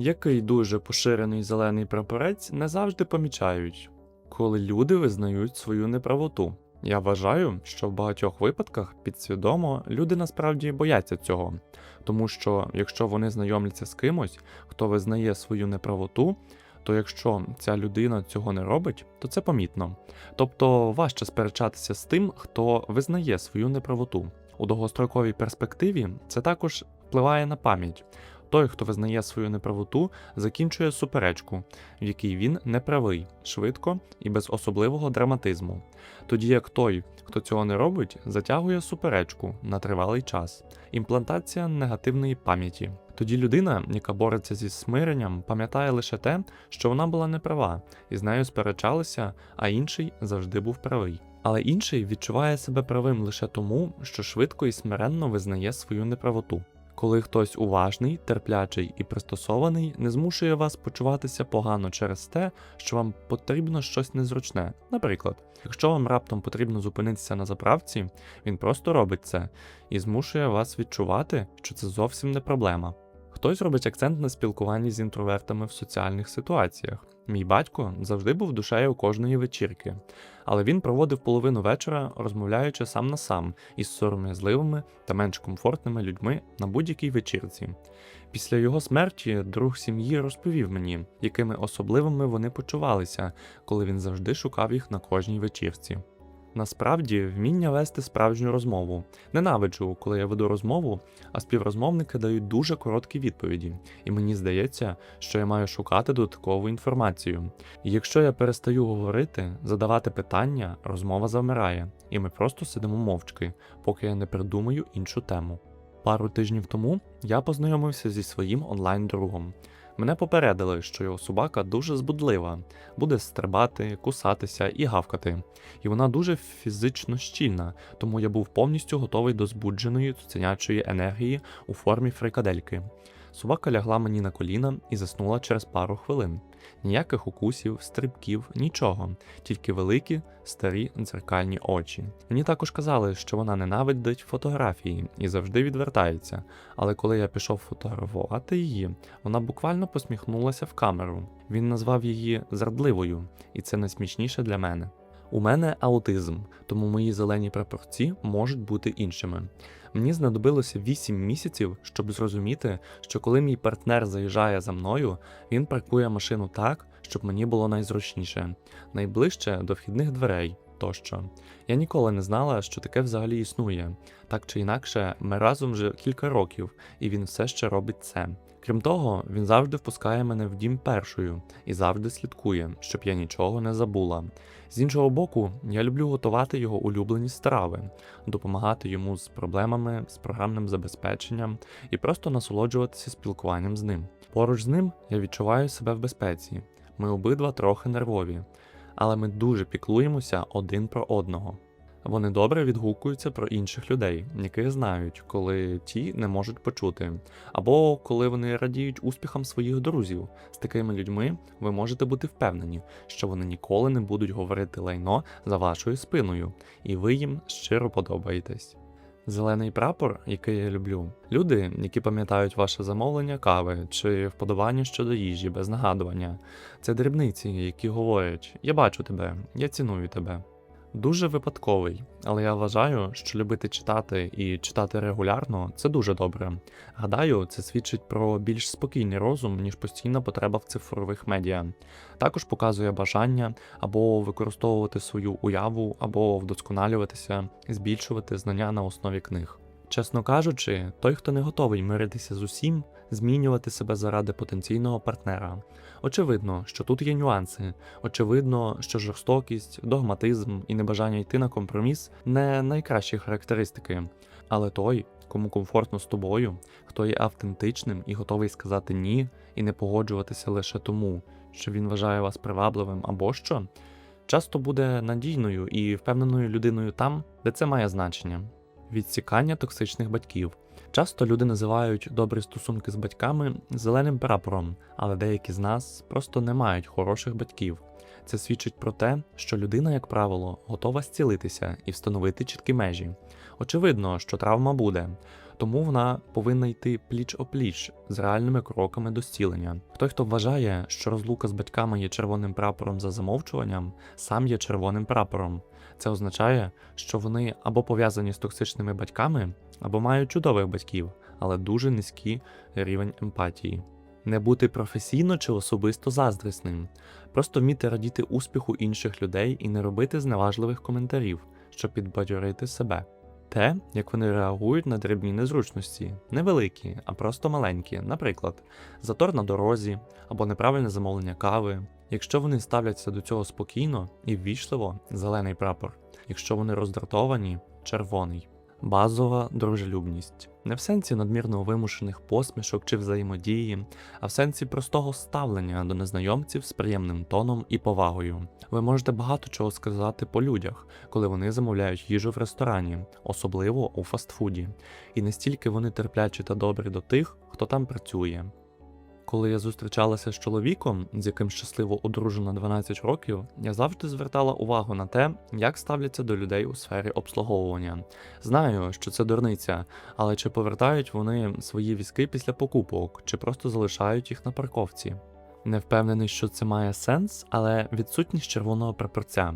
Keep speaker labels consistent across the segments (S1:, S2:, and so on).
S1: Який дуже поширений зелений прапорець не завжди помічають, коли люди визнають свою неправоту. Я вважаю, що в багатьох випадках підсвідомо люди насправді бояться цього, тому що якщо вони знайомляться з кимось, хто визнає свою неправоту, то якщо ця людина цього не робить, то це помітно. Тобто важче сперечатися з тим, хто визнає свою неправоту. У довгостроковій перспективі це також впливає на пам'ять. Той, хто визнає свою неправоту, закінчує суперечку, в якій він неправий, швидко і без особливого драматизму. Тоді як той, хто цього не робить, затягує суперечку на тривалий час. Імплантація негативної пам'яті. Тоді людина, яка бореться зі смиренням, пам'ятає лише те, що вона була неправа, і з нею сперечалися, а інший завжди був правий. Але інший відчуває себе правим лише тому, що швидко і смиренно визнає свою неправоту. Коли хтось уважний, терплячий і пристосований, не змушує вас почуватися погано через те, що вам потрібно щось незручне. Наприклад, якщо вам раптом потрібно зупинитися на заправці, він просто робить це і змушує вас відчувати, що це зовсім не проблема. Хтось робить акцент на спілкуванні з інтровертами в соціальних ситуаціях. Мій батько завжди був душею кожної вечірки, але він проводив половину вечора, розмовляючи сам на сам із сором'язливими та менш комфортними людьми на будь-якій вечірці. Після його смерті друг сім'ї розповів мені, якими особливими вони почувалися, коли він завжди шукав їх на кожній вечірці. Насправді, вміння вести справжню розмову. Ненавиджу, коли я веду розмову, а співрозмовники дають дуже короткі відповіді, і мені здається, що я маю шукати додаткову інформацію. І якщо я перестаю говорити, задавати питання, розмова завмирає, і ми просто сидимо мовчки, поки я не придумаю іншу тему. Пару тижнів тому я познайомився зі своїм онлайн-другом. Мене попередили, що його собака дуже збудлива, буде стрибати, кусатися і гавкати. І вона дуже фізично щільна, тому я був повністю готовий до збудженої цуценячої енергії у формі фрикадельки. Собака лягла мені на коліна і заснула через пару хвилин. Ніяких укусів, стрибків, нічого, тільки великі, старі дзеркальні очі. Мені також казали, що вона ненавидить фотографії і завжди відвертається, але коли я пішов фотографувати її, вона буквально посміхнулася в камеру. Він назвав її зрадливою, і це найсмішніше для мене. У мене аутизм, тому мої зелені прапорці можуть бути іншими. Мені знадобилося 8 місяців, щоб зрозуміти, що коли мій партнер заїжджає за мною, він паркує машину так, щоб мені було найзручніше, найближче до вхідних дверей тощо. Я ніколи не знала, що таке взагалі існує. Так чи інакше, ми разом вже кілька років, і він все ще робить це. Крім того, він завжди впускає мене в дім першою і завжди слідкує, щоб я нічого не забула. З іншого боку, я люблю готувати його улюблені страви, допомагати йому з проблемами, з програмним забезпеченням і просто насолоджуватися спілкуванням з ним. Поруч з ним я відчуваю себе в безпеці. Ми обидва трохи нервові, але ми дуже піклуємося один про одного. Вони добре відгукуються про інших людей, яких знають, коли ті не можуть почути, або коли вони радіють успіхам своїх друзів. З такими людьми ви можете бути впевнені, що вони ніколи не будуть говорити лайно за вашою спиною, і ви їм щиро подобаєтесь. Зелений прапор, який я люблю, люди, які пам'ятають ваше замовлення кави чи вподобання щодо їжі без нагадування, це дрібниці, які говорять: Я бачу тебе, я ціную тебе. Дуже випадковий, але я вважаю, що любити читати і читати регулярно це дуже добре. Гадаю, це свідчить про більш спокійний розум, ніж постійна потреба в цифрових медіа. Також показує бажання або використовувати свою уяву, або вдосконалюватися, збільшувати знання на основі книг. Чесно кажучи, той, хто не готовий миритися з усім, змінювати себе заради потенційного партнера. Очевидно, що тут є нюанси. Очевидно, що жорстокість, догматизм і небажання йти на компроміс не найкращі характеристики. Але той, кому комфортно з тобою, хто є автентичним і готовий сказати ні, і не погоджуватися лише тому, що він вважає вас привабливим або що, часто буде надійною і впевненою людиною там, де це має значення. Відсікання токсичних батьків. Часто люди називають добрі стосунки з батьками зеленим прапором, але деякі з нас просто не мають хороших батьків. Це свідчить про те, що людина, як правило, готова зцілитися і встановити чіткі межі. Очевидно, що травма буде, тому вона повинна йти пліч-опліч з реальними кроками до зцілення. Той, хто вважає, що розлука з батьками є червоним прапором за замовчуванням, сам є червоним прапором. Це означає, що вони або пов'язані з токсичними батьками, або мають чудових батьків, але дуже низький рівень емпатії. Не бути професійно чи особисто заздрісним, просто вміти радіти успіху інших людей і не робити зневажливих коментарів, щоб підбадьорити себе. Те, як вони реагують на дрібні незручності, невеликі, а просто маленькі, наприклад, затор на дорозі або неправильне замовлення кави. Якщо вони ставляться до цього спокійно і ввічливо зелений прапор, якщо вони роздратовані червоний. Базова дружелюбність не в сенсі надмірно вимушених посмішок чи взаємодії, а в сенсі простого ставлення до незнайомців з приємним тоном і повагою. Ви можете багато чого сказати по людях, коли вони замовляють їжу в ресторані, особливо у фастфуді, і настільки вони терплячі та добрі до тих, хто там працює. Коли я зустрічалася з чоловіком, з яким щасливо одружена 12 років, я завжди звертала увагу на те, як ставляться до людей у сфері обслуговування. Знаю, що це дурниця, але чи повертають вони свої візки після покупок, чи просто залишають їх на парковці. Не впевнений, що це має сенс, але відсутність червоного прапорця.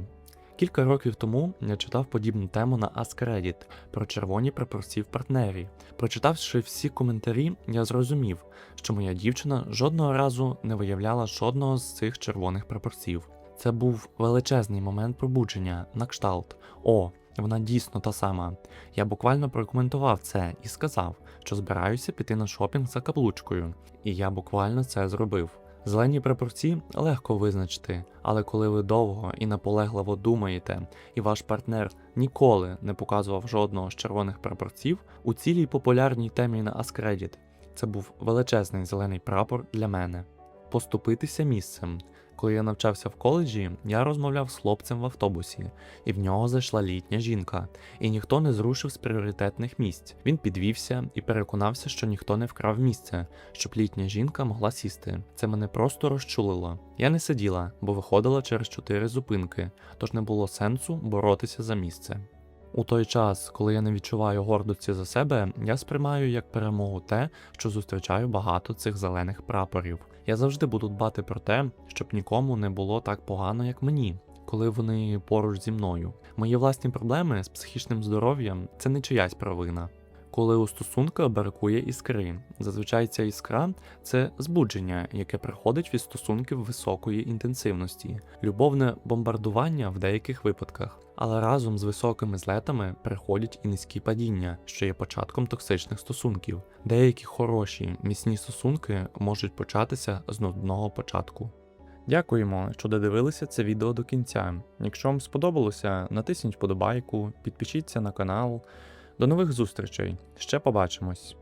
S1: Кілька років тому я читав подібну тему на AskReddit про червоні прапорці в партнері. Прочитавши всі коментарі, я зрозумів, що моя дівчина жодного разу не виявляла жодного з цих червоних прапорців. Це був величезний момент пробудження на кшталт. О, вона дійсно та сама. Я буквально прокоментував це і сказав, що збираюся піти на шопінг за каблучкою, і я буквально це зробив. Зелені прапорці легко визначити, але коли ви довго і наполегливо думаєте, і ваш партнер ніколи не показував жодного з червоних прапорців у цілій популярній темі на Аскредіт це був величезний зелений прапор для мене. Поступитися місцем. Коли я навчався в коледжі, я розмовляв з хлопцем в автобусі, і в нього зайшла літня жінка, і ніхто не зрушив з пріоритетних місць. Він підвівся і переконався, що ніхто не вкрав місце, щоб літня жінка могла сісти. Це мене просто розчулило. Я не сиділа, бо виходила через чотири зупинки, тож не було сенсу боротися за місце. У той час, коли я не відчуваю гордості за себе, я сприймаю як перемогу те, що зустрічаю багато цих зелених прапорів. Я завжди буду дбати про те, щоб нікому не було так погано, як мені, коли вони поруч зі мною. Мої власні проблеми з психічним здоров'ям це не чиясь провина. Коли у стосунках бракує іскри, зазвичай ця іскра це збудження, яке приходить від стосунків високої інтенсивності, любовне бомбардування в деяких випадках. Але разом з високими злетами приходять і низькі падіння, що є початком токсичних стосунків. Деякі хороші, міцні стосунки можуть початися з нудного початку. Дякуємо, що додивилися це відео до кінця. Якщо вам сподобалося, натисніть вподобайку, підпишіться на канал. До нових зустрічей. Ще побачимось.